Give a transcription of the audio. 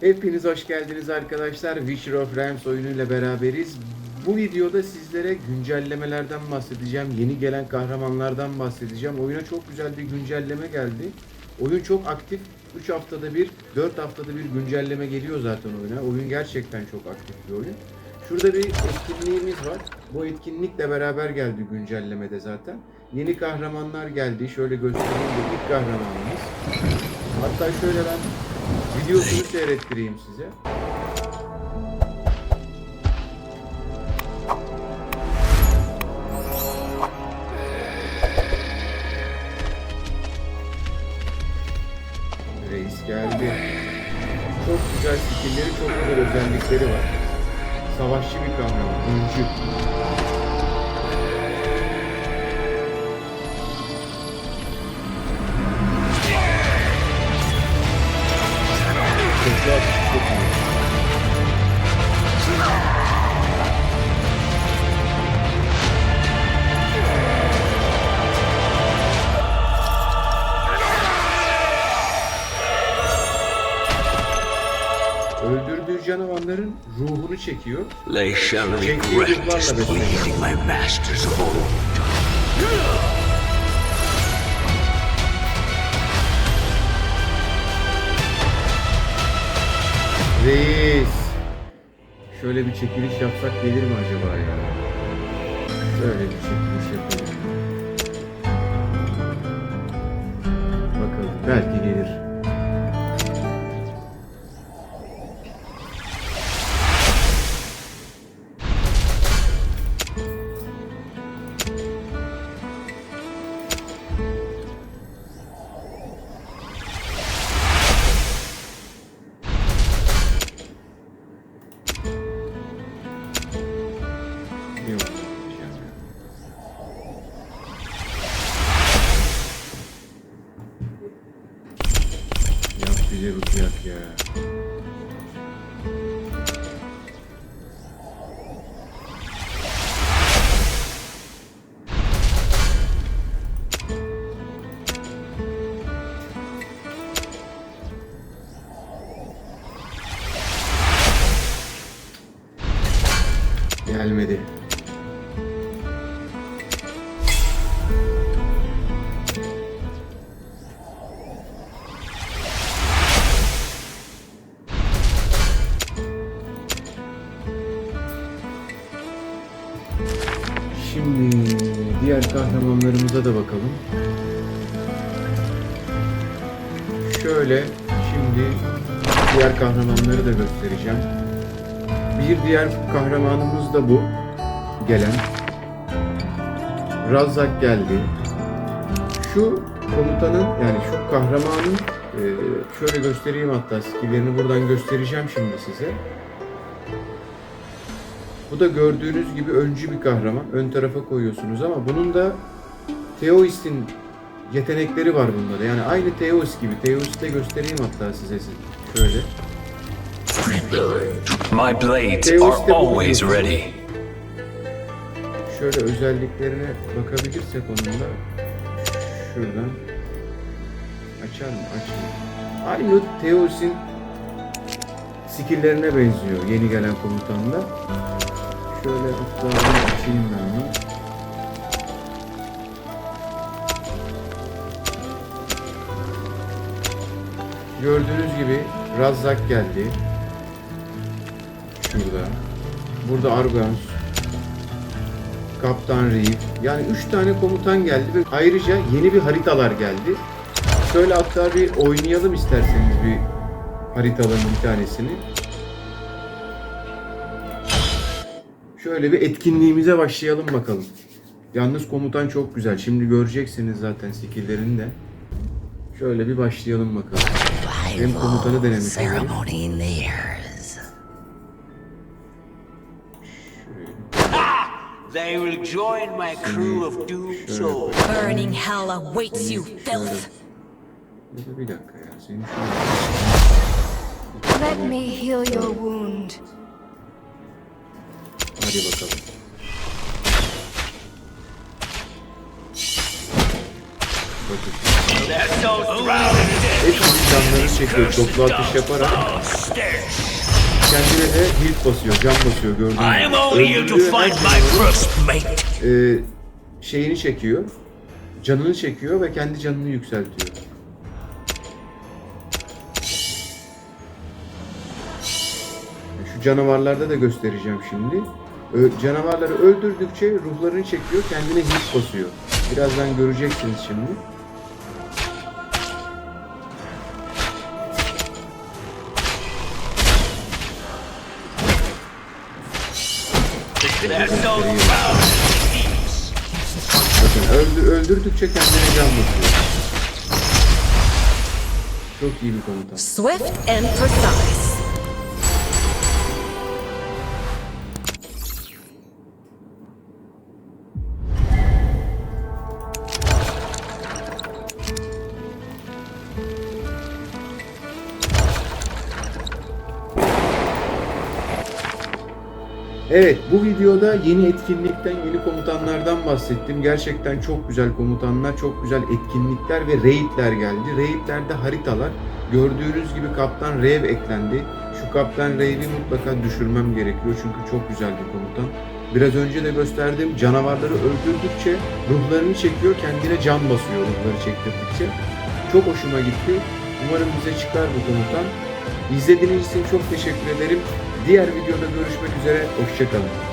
Hepiniz hoş geldiniz arkadaşlar. Witcher of Realms oyunuyla beraberiz. Bu videoda sizlere güncellemelerden bahsedeceğim. Yeni gelen kahramanlardan bahsedeceğim. Oyuna çok güzel bir güncelleme geldi. Oyun çok aktif. 3 haftada bir, 4 haftada bir güncelleme geliyor zaten oyuna. Oyun gerçekten çok aktif bir oyun. Şurada bir etkinliğimiz var. Bu etkinlikle beraber geldi güncellemede zaten. Yeni kahramanlar geldi. Şöyle göstereyim de ilk kahramanımız. Hatta şöyle ben videosunu seyrettireyim size. Reis geldi. Çok güzel skillleri, çok güzel özellikleri var. Savaşçı bir kahraman, öncü. Öldürdüğü canavarların ruhunu çekiyor. They shall regret displeasing my masters of old. Reis. Şöyle bir çekiliş yapsak gelir mi acaba ya? Şöyle bir çekiliş yapalım. Bakalım belki gelir. Yap bize bu kıyak ya. Gelmedi. Diğer kahramanlarımıza da bakalım. Şöyle şimdi diğer kahramanları da göstereceğim. Bir diğer kahramanımız da bu. Gelen. Razak geldi. Şu komutanın yani şu kahramanın e, şöyle göstereyim hatta skillerini buradan göstereceğim şimdi size. Bu da gördüğünüz gibi öncü bir kahraman. Ön tarafa koyuyorsunuz ama bunun da Theoist'in yetenekleri var bunda da. Yani aynı Theoist gibi. Theoist'i de göstereyim hatta size şöyle. My blades are always ready. Şöyle özelliklerine bakabilirsek onunla şuradan açar mı? Açmıyor. Aynı Theos'in skilllerine benziyor yeni gelen komutanda. Şöyle onu açayım ben. Gördüğünüz gibi Razzak geldi. Şurada. Burada Argans, Kaptan Reef. Yani 3 tane komutan geldi ve ayrıca yeni bir haritalar geldi. Şöyle hatta bir oynayalım isterseniz bir haritaların bir tanesini. Şöyle bir etkinliğimize başlayalım bakalım. Yalnız komutan çok güzel. Şimdi göreceksiniz zaten skilllerini de. Şöyle bir başlayalım bakalım. Hem komutanı denemiş. They will join my crew of doomed souls. Burning hell awaits you, filth. Let me heal your wound. Hadi bakalım. Hepsinin canlarını çekiyor çoklu atış yaparak. Kendine de hit basıyor, can basıyor gördüğünüz gibi. Öldürdüğü her e, şeyini çekiyor. Canını çekiyor ve kendi canını yükseltiyor. Şu canavarlarda da göstereceğim şimdi. Canavarları öldürdükçe ruhlarını çekiyor, kendine hit basıyor. Birazdan göreceksiniz şimdi. Bakın öldür, öldürdükçe kendine can basıyor. Çok iyi bir komutan. Swift and precise. Evet bu videoda yeni etkinlikten, yeni komutanlardan bahsettim. Gerçekten çok güzel komutanlar, çok güzel etkinlikler ve raidler geldi. Raidlerde haritalar. Gördüğünüz gibi Kaptan Rev eklendi. Şu Kaptan Rev'i mutlaka düşürmem gerekiyor çünkü çok güzel bir komutan. Biraz önce de gösterdiğim canavarları öldürdükçe ruhlarını çekiyor, kendine can basıyor ruhları çektirdikçe. Çok hoşuma gitti. Umarım bize çıkar bu komutan. İzlediğiniz için çok teşekkür ederim. Diğer videoda görüşmek üzere. Hoşçakalın.